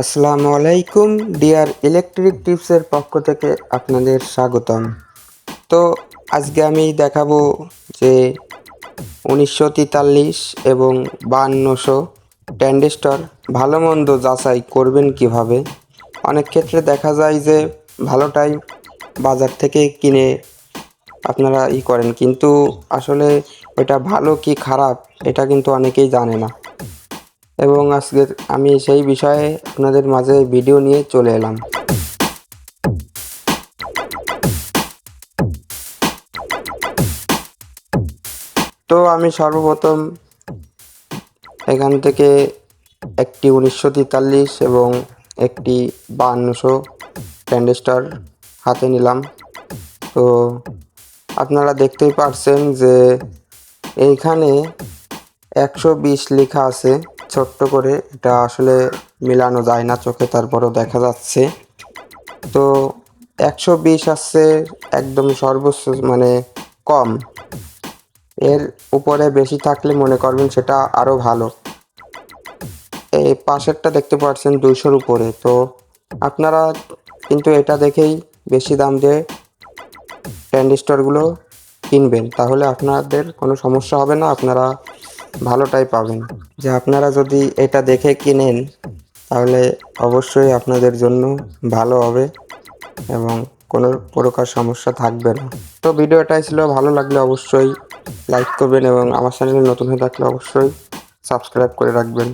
আসসালামু আলাইকুম, deer electric টিপসের পক্ষ থেকে আপনাদের স্বাগতম। তো আজকে আমি দেখাবো যে উনিশশো তেতাল্লিশ এবং বান্নশো ট্যান্ডেস্টর ভালো মন্দ যাচাই করবেন কীভাবে? অনেক ক্ষেত্রে দেখা যায় যে ভালোটাই বাজার থেকে কিনে আপনারা ই করেন, কিন্তু আসলে এটা ভালো কি খারাপ, এটা কিন্তু অনেকেই জানে না। এবং আজকে আমি সেই বিষয়ে আপনাদের মাঝে ভিডিও নিয়ে চলে এলাম। তো আমি সর্বপ্রথম এখান থেকে একটি উনিশশো তেতাল্লিশ এবং একটি বান্নশো ট্যান্ডেস্টার হাতে নিলাম। তো আপনারা দেখতেই পারছেন যে এইখানে একশো বিশ লেখা আছে। ছোট্ট করে এটা আসলে মেলানো যায় না চোখে, তারপরও দেখা যাচ্ছে। তো একশো বিশ আসছে একদম সর্বোচ্চ মানে কম। এর উপরে বেশি থাকলে মনে করবেন সেটা আরও ভালো। এই পাশেরটা দেখতে পাচ্ছেন দুইশোর উপরে, তো আপনারা কিন্তু এটা দেখেই বেশি দাম দিয়ে ট্যান্ডিস্টরগুলো কিনবেন। তাহলে আপনাদের কোনো সমস্যা হবে না, আপনারা ভালোটাই পাবেন। যে আপনারা যদি এটা দেখে কিনেন, তাহলে অবশ্যই আপনাদের জন্য ভালো হবে এবং কোনো প্রকার সমস্যা থাকবে না। তো ভিডিওটাই ছিল, ভালো লাগলে অবশ্যই লাইক করবেন এবং আমার চ্যানেলে নতুন হয়ে থাকলে অবশ্যই সাবস্ক্রাইব করে রাখবেন।